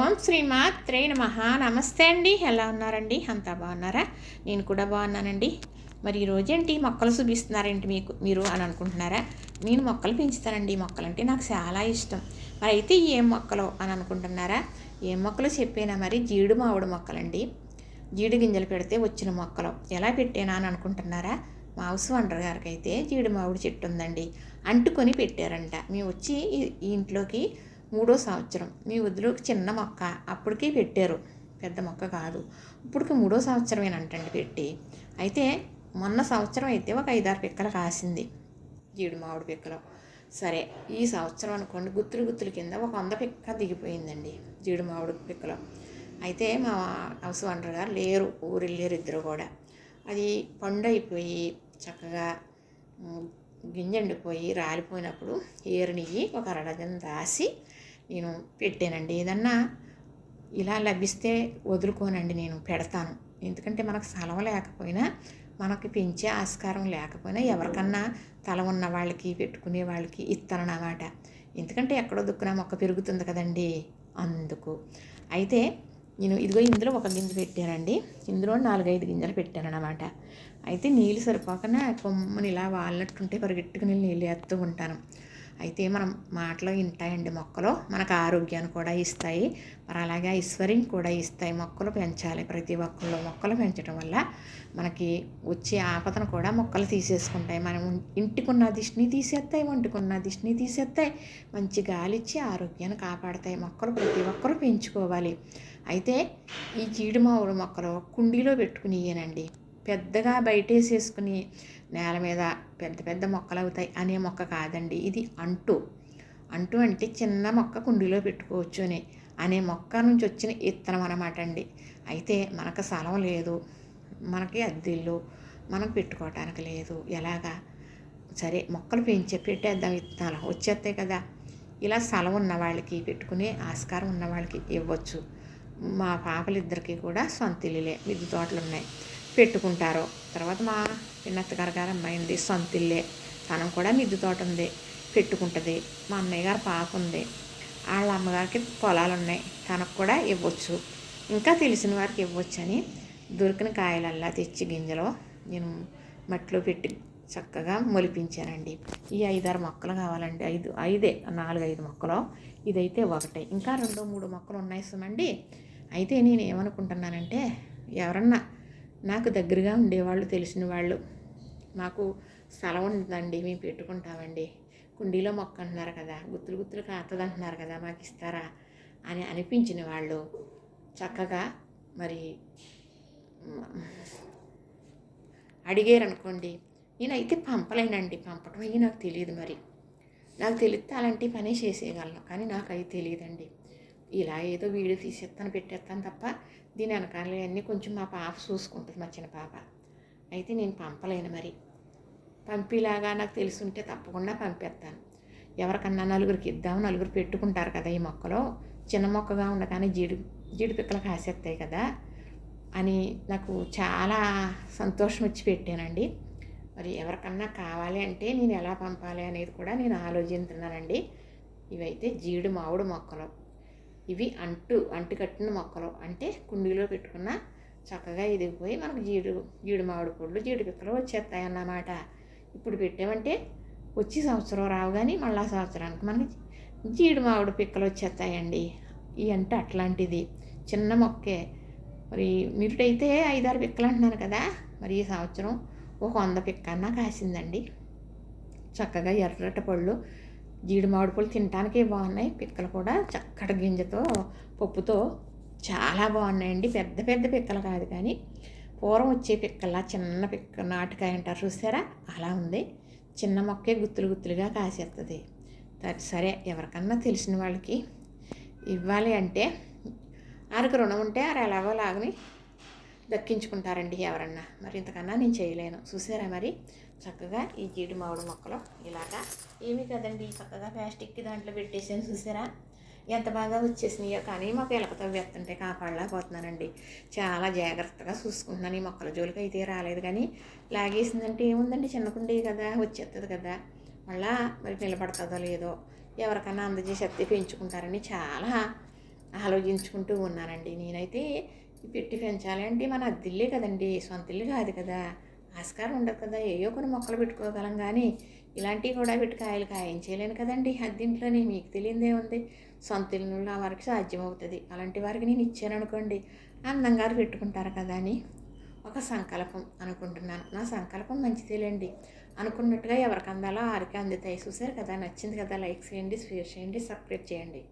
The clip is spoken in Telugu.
ఓం శ్రీమాత్రే మహా నమస్తే అండి. ఎలా ఉన్నారండి? అంతా బాగున్నారా? నేను కూడా బాగున్నానండి. మరి ఈరోజేంటి మొక్కలు చూపిస్తున్నారేంటి మీకు మీరు అని అనుకుంటున్నారా? నేను మొక్కలు పెంచుతానండి. మొక్కలు అంటే నాకు చాలా ఇష్టం. మరి అయితే ఏం మొక్కలు అని అనుకుంటున్నారా? ఏం మొక్కలు చెప్పేనా మరి జీడు మామిడి మొక్కలండి. జీడి గింజలు పెడితే వచ్చిన మొక్కలు. ఎలా పెట్టానా అని అనుకుంటున్నారా? మా హౌస్ వండర్ గారికి అయితే జీడి మామిడి చెట్టు ఉందండి. అంటుకొని పెట్టారంట. మేము వచ్చి ఈ ఇంట్లోకి మూడో సంవత్సరం. మీ వదిలోకి చిన్న మొక్క. అప్పటికే పెట్టారు. పెద్ద మొక్క కాదు. ఇప్పటికి మూడో సంవత్సరమేనంటండి పెట్టి. అయితే మొన్న సంవత్సరం అయితే ఒక ఐదారు పిక్కలు కాసింది. జీడి మామిడి పిక్కలు. సరే ఈ సంవత్సరం అనుకోండి గుత్తులు గుత్తుల కింద ఒక వంద పిక్క దిగిపోయిందండి జీడి మామిడి పిక్కలు. అయితే మా హౌస్ వండర్ గారు లేరు. ఊరు ఇద్దరు కూడా. అది పండు అయిపోయి చక్కగా గింజండిపోయి గింజ ఎండిపోయి రాలిపోయినప్పుడు ఏరునియ్యి ఒక అరడజన్ రాసి నేను పెట్టానండి. ఏదన్నా ఇలా లభిస్తే వదులుకోనండి నేను పెడతాను. ఎందుకంటే మనకు స్థలం లేకపోయినా మనకి పెంచే ఆస్కారం లేకపోయినా ఎవరికన్నా తల ఉన్న వాళ్ళకి పెట్టుకునే వాళ్ళకి ఇస్తానన్నమాట ఎందుకంటే ఎక్కడో దుక్కున మొక్క పెరుగుతుంది కదండి అందుకు. అయితే నేను ఇదిగో ఇందులో ఒక గింజ పెట్టానండి. ఇందులో నాలుగైదు గింజలు పెట్టాను అయితే నీళ్ళు సరిపోకనే కొమ్మని ఇలా వాళ్ళట్టుంటే పరిగెట్టుకుని నీళ్ళు వేస్తూ ఉంటాను. అయితే మనం మాటలో వింటాయండి మొక్కలు. మనకు ఆరోగ్యాన్ని కూడా ఇస్తాయి. మరి అలాగే ఐశ్వర్యం కూడా ఇస్తాయి. మొక్కలు పెంచాలి. ప్రతి ఒక్కళ్ళు మొక్కలు పెంచడం వల్ల మనకి వచ్చే ఆపదను కూడా మొక్కలు తీసేసుకుంటాయి. మనం ఇంటికున్న దిష్టిని తీసేస్తాయి వంటికున్న దిష్టిని తీసేస్తాయి. మంచి గాలి ఇచ్చి ఆరోగ్యాన్ని కాపాడతాయి. మొక్కలు ప్రతి ఒక్కరూ పెంచుకోవాలి. అయితే ఈ జీడి మామిడి మొక్కలు కుండీలో పెట్టుకునియేనండి పెద్దగా బయటేసేసుకుని నేల మీద పెద్ద పెద్ద మొక్కలు అవుతాయి అనే మొక్క కాదండి. ఇది అంటు. అంటు అంటే చిన్న మొక్క కుండీలో పెట్టుకోవచ్చు అని అనే మొక్క నుంచి వచ్చిన ఇత్తనం అనమాట అండి అయితే మనకు స్థలం లేదు మనకి అద్దెళ్ళు మనం పెట్టుకోవటానికి లేదు. ఎలాగా? సరే మొక్కలు పెంచే పెట్టేద్దాం విత్తనాలు వచ్చేస్తాయి కదా. ఇలా స్థలం ఉన్న వాళ్ళకి పెట్టుకునే ఆస్కారం ఉన్న వాళ్ళకి ఇవ్వచ్చు. మా పాపలిద్దరికి కూడా సొంత ఇల్లులే మిద్దె తోటలు ఉన్నాయి పెట్టుకుంటారు. తర్వాత మా పిన్నత్తగారు గారు అమ్మాయింది సొంతిల్లే. తనం కూడా మిద్దు తోట ఉంది పెట్టుకుంటుంది. మా అన్నయ్య గారు పాప ఉంది వాళ్ళ అమ్మగారికి పొలాలు ఉన్నాయి తనకు కూడా ఇవ్వచ్చు. ఇంకా తెలిసిన వారికి ఇవ్వచ్చు అని దొరికిన కాయలల్లా తెచ్చి గింజలు నేను మట్టిలో పెట్టి చక్కగా మొలిపించానండి. ఈ ఐదారు మొక్కలు కావాలండి. ఐదు ఐదే నాలుగు ఐదు మొక్కలు. ఇదైతే ఒకటే. ఇంకా రెండు మూడు మొక్కలు ఉన్నాయి సుమండి. అయితే నేను ఏమనుకుంటున్నానంటే ఎవరన్నా నాకు దగ్గరగా ఉండేవాళ్ళు తెలిసిన వాళ్ళు. మాకు స్థలం ఉందండి మేము పెట్టుకుంటామండి. కుండీలో మొక్క అంటున్నారు కదా గుత్తులు గుత్తులు కాస్తుంది అంటున్నారు కదా మాకు ఇస్తారా అని అనిపించిన వాళ్ళు చక్కగా మరి అడిగారు అనుకోండి నేనైతే పంపలేనండి పంపటం అయ్యి నాకు తెలియదు మరి. నాకు తెలిస్తే అలాంటి పని చేసేయగలను కానీ నాకు అది తెలియదండి ఇలా ఏదో వీడియో తీసేస్తాను పెట్టేస్తాను తప్ప దీని వెనకాల అన్నీ కొంచెం మా పాప చూసుకుంటుంది మా చిన్న పాప. అయితే నేను పంపలేను మరి. పంపిలాగా నాకు తెలుసుంటే తప్పకుండా పంపేస్తాను. ఎవరికన్నా నలుగురికి ఇద్దాం నలుగురు పెట్టుకుంటారు కదా ఈ మొక్కలో. చిన్న మొక్కగా ఉండగానే జీడి జీడి పిక్కలు కాసేస్తాయి కదా అని నాకు చాలా సంతోషం వచ్చి పెట్టానండి. మరి ఎవరికన్నా కావాలి అంటే నేను ఎలా పంపాలి అనేది కూడా నేను ఆలోచిస్తున్నానండి ఇవైతే జీడి మామిడి మొక్కలు. ఇవి అంటు అంటు కట్టిన మొక్కలు. అంటే కుండీలో పెట్టుకున్న చక్కగా ఎదిగిపోయి మనకు జీడు జీడి మామిడి పళ్ళు జీడి పిక్కలు వచ్చేస్తాయి అన్నమాట ఇప్పుడు పెట్టామంటే వచ్చి సంవత్సరం రావు కానీ మళ్ళా సంవత్సరానికి మనకి జీడి మామిడి పిక్కలు వచ్చేస్తాయండి. ఈ అంటే అట్లాంటిది. చిన్న మొక్కే. మరి మీరుటైతే ఐదారు పిక్కలు అంటున్నారు కదా మరి ఈ సంవత్సరం ఒక వంద పిక్క అన్నా కాసిందండి. చక్కగా ఎర్రట పళ్ళు జీడి మామిడి పళ్ళు బాగున్నాయి. పిక్కలు కూడా చక్కటి గింజతో పప్పుతో చాలా బాగున్నాయండి. పెద్ద పెద్ద పిక్కలు కాదు కానీ పూర్వం వచ్చే పిక్కల చిన్న పిక్క నాటకాయ అంటారు చూసారా? అలా ఉంది. చిన్న మొక్కే గుత్తులు గుత్తులుగా కాసేస్తుంది త- సరే ఎవరికన్నా తెలిసిన వాళ్ళకి ఇవ్వాలి అంటే ఆరికి రుణం ఉంటే ఆరు ఎలాగో లాగని దక్కించుకుంటారండి ఎవరన్నా. మరి ఇంతకన్నా నేను చేయలేను. చూసారా మరి? చక్కగా ఈ జీడి మామిడి మొక్కలు ఇలాగా ఏమీ కదండి. చక్కగా ప్లాస్టిక్ దాంట్లో పెట్టేసాను చూసారా? ఎంత బాగా వచ్చేసినాయో కానీ మాకు ఎలకతో వెత్తుంటే కాపాడలేకపోతున్నానండి. చాలా జాగ్రత్తగా చూసుకుంటున్నాను. ఈ మొక్కల జోలికి అయితే రాలేదు కానీ లాగేసిందంటే ఏముందండి? చిన్న కుండీ కదా వచ్చేస్తుంది కదా. మళ్ళా మరి నిలబడుతుందో లేదో ఎవరికన్నా అందజేసేస్తే పెంచుకుంటారని చాలా ఆలోచించుకుంటూ ఉన్నానండి నేనైతే. పెట్టి పెంచాలంటే మన అద్దిల్లే కదండి. సొంత ఇల్లు కాదు కదా. ఆస్కారం ఉండదు కదా. ఏయో కొన్ని మొక్కలు పెట్టుకోగలం కానీ ఇలాంటివి కూడా పెట్టి కాయలు కాయించేయలేను కదండి. అద్దింట్లోని మీకు తెలియదే ఉంది. సొంత ఇల్లు నా వారికి సాధ్యమవుతుంది. అలాంటి వారికి నేను ఇచ్చాను అనుకోండి అందంగా పెట్టుకుంటారు కదా అని ఒక సంకల్పం అనుకుంటున్నాను. నా సంకల్పం మంచిదేలేండి. అనుకున్నట్టుగా ఎవరికి అందాలో ఆరికి అందుతాయి. చూసారు కదా? నచ్చింది కదా? లైక్ చేయండి షేర్ చేయండి సబ్స్క్రైబ్ చేయండి.